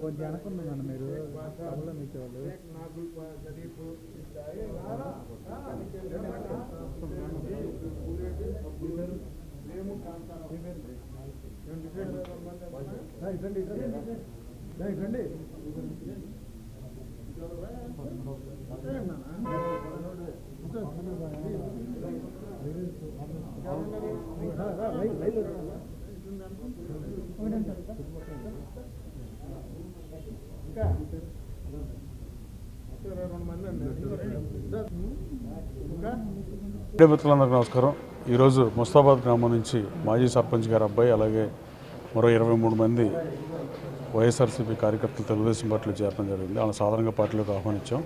కొంచెం అనుకున్నాను మీరు. సభలో మీకు వాళ్ళు. ఇటండి, ఇటండి. ఇంకా నమస్కారం ఈరోజు ముస్తాబాద్ గ్రామం నుంచి మాజీ సర్పంచ్ గారి అబ్బాయి అలాగే మరో ఇరవై మూడు మంది వైఎస్ఆర్సీపీ కార్యకర్తలు తెలుగుదేశం పార్టీలో చేరడం జరిగింది. వాళ్ళ సాధారణంగా పార్టీలోకి ఆహ్వానించాం.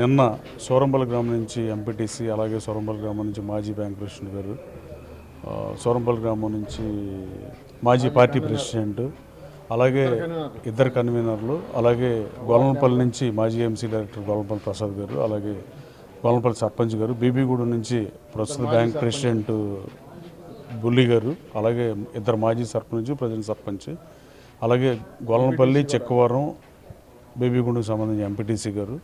నిన్న సోరంపల్లి గ్రామం నుంచి ఎంపీటీసీ అలాగే సోరంపల్లి గ్రామం నుంచి మాజీ బ్యాంక్ ప్రెసిడెంట్ గారు సోరంబల్ సోరంపల్లి గ్రామం నుంచి మాజీ పార్టీ ప్రెసిడెంట్ అలాగే ఇద్దరు కన్వీనర్లు అలాగే గొల్లనపల్లి నుంచి మాజీ ఎంసీ డైరెక్టర్ గొల్లనపల్లి ప్రసాద్ గారు అలాగే గొల్లనపల్లి సర్పంచ్ గారు బీబీగూడ నుంచి ప్రస్తుత బ్యాంక్ ప్రెసిడెంట్ బుల్లి గారు అలాగే ఇద్దరు మాజీ సర్పంచ్ ప్రజెంట్ సర్పంచ్. అలాగే గొల్లనపల్లి చెక్కవరం బేబీగూడెంకి సంబంధించి ఎంపీటీసీ గారు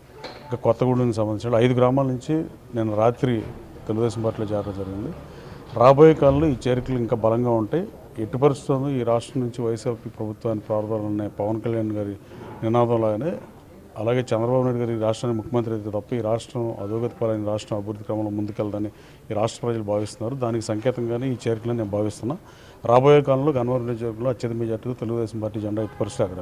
ఇంకా కొత్తగూడెంకి సంబంధించిన ఐదు గ్రామాల నుంచి నేను రాత్రి తెలుగుదేశం పార్టీలో చేరడం జరిగింది. రాబోయే కాలంలో ఈ చేరికలు ఇంకా బలంగా ఉంటాయి. ఎట్టి పరిస్థితుల్లో ఈ రాష్ట్రం నుంచి వైఎస్ఆర్పీ ప్రభుత్వాన్ని ప్రారంభాలనే పవన్ కళ్యాణ్ గారి నినాదంలాగానే అలాగే చంద్రబాబు నాయుడు గారి ఈ రాష్ట్రానికి ముఖ్యమంత్రి అయితే తప్ప ఈ రాష్ట్రం అధోగతి రాష్ట్రం అభివృద్ధి క్రమంలో ముందుకెళ్దని ఈ రాష్ట్ర ప్రజలు భావిస్తున్నారు. దానికి సంకేతంగానే ఈ చేరికలను నేను భావిస్తున్నా. రాబోయే కాలంలో గన్నవరం నియోజకవర్గంలో అత్యధిక మెజార్టీతో తెలుగుదేశం పార్టీ జెండా ఎట్టి అక్కడ